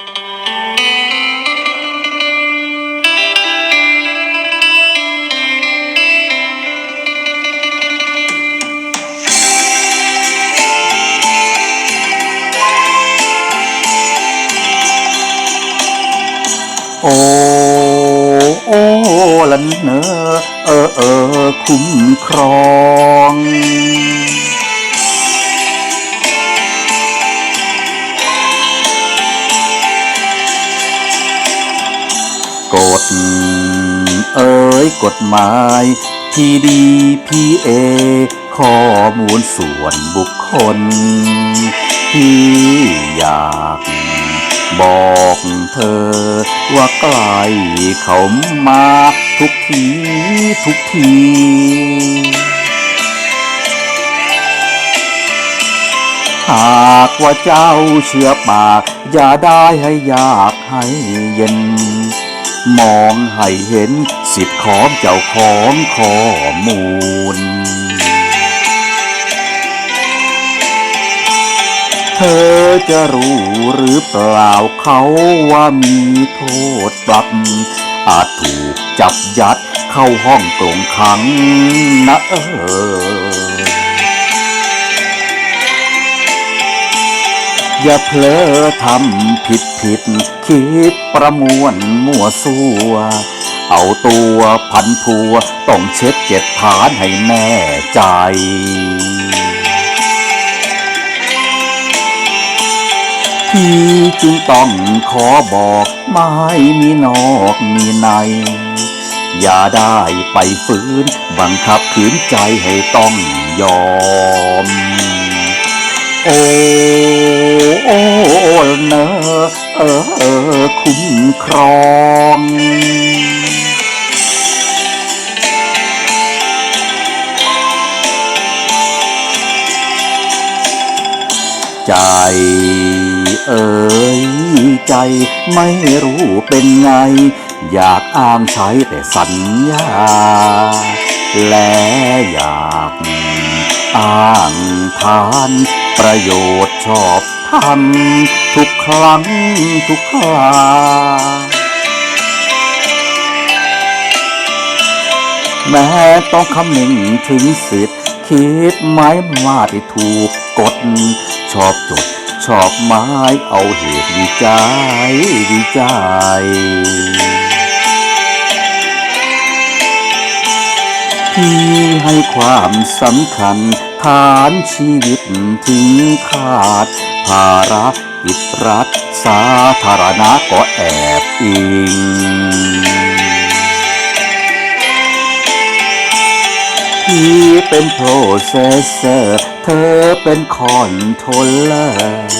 โอโอลันเนอเออเออคุ้มครอง กฎเอ่ยกฎหมายที่ดีพีเอข้อมูลส่วนบุคคล ที่อยากบอกเธอว่าใกล้เขามาทุกทีทุกทีหากว่าเจ้าเชื่อปาก อย่าได้ให้ยากให้เย็น มองให้เห็นสิทธิของเจ้าของข้อมูล เธอจะรู้หรือเปล่าเขาว่ามีโทษปรับ อาจถูกจับยัดเข้าห้องกลงขังนะเออ อย่าเพลอทำผิดผิด คิดประมวลมั่วซั่ว เอาตัวพันผัว ต้องเช็ดเจ็ดฐานให้แน่ใจพี่จึงต้องขอบอกไม่มีนอกมีในอย่าได้ไปฝืน บังคับขืนใจให้ต้องยอม โอ้โอ้เนอเออเออคุ้มครองใจเอ่ยใจไม่รู้เป็นไง อยากอ้างใช้แต่สัญญา และอยาก อ้างทานประโยชน์ชอบทำทุกครั้งทุกคราแม้ต้องคำนึงถึงสิทธิ์คิดไม้มาที่ถูกกฎชอบจดชอบไม้เอาเหตุวิจัยวิจัย พี่ให้ความสำคัญฐานชีวิตถึงขาด ภาระกิจรัฐสาธารณะก็แอบอิงพี่เป็นโปรเซสเซอร์ เธอเป็นคอนโทรลเลอร์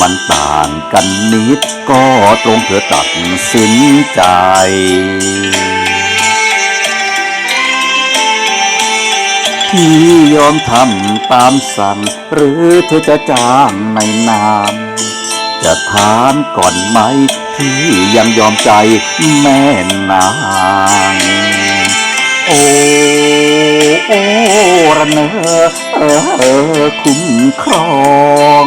มันต่างกันนิดก็ตรงเธอตัดสินใจ พี่ยอมทำตามสั่ง หรือเธอจะจ้างในนาม จะถามก่อนไหม พี่ยังยอมใจแม่นาง โอ้โอ้ระเนอเออเออคุ้มครอง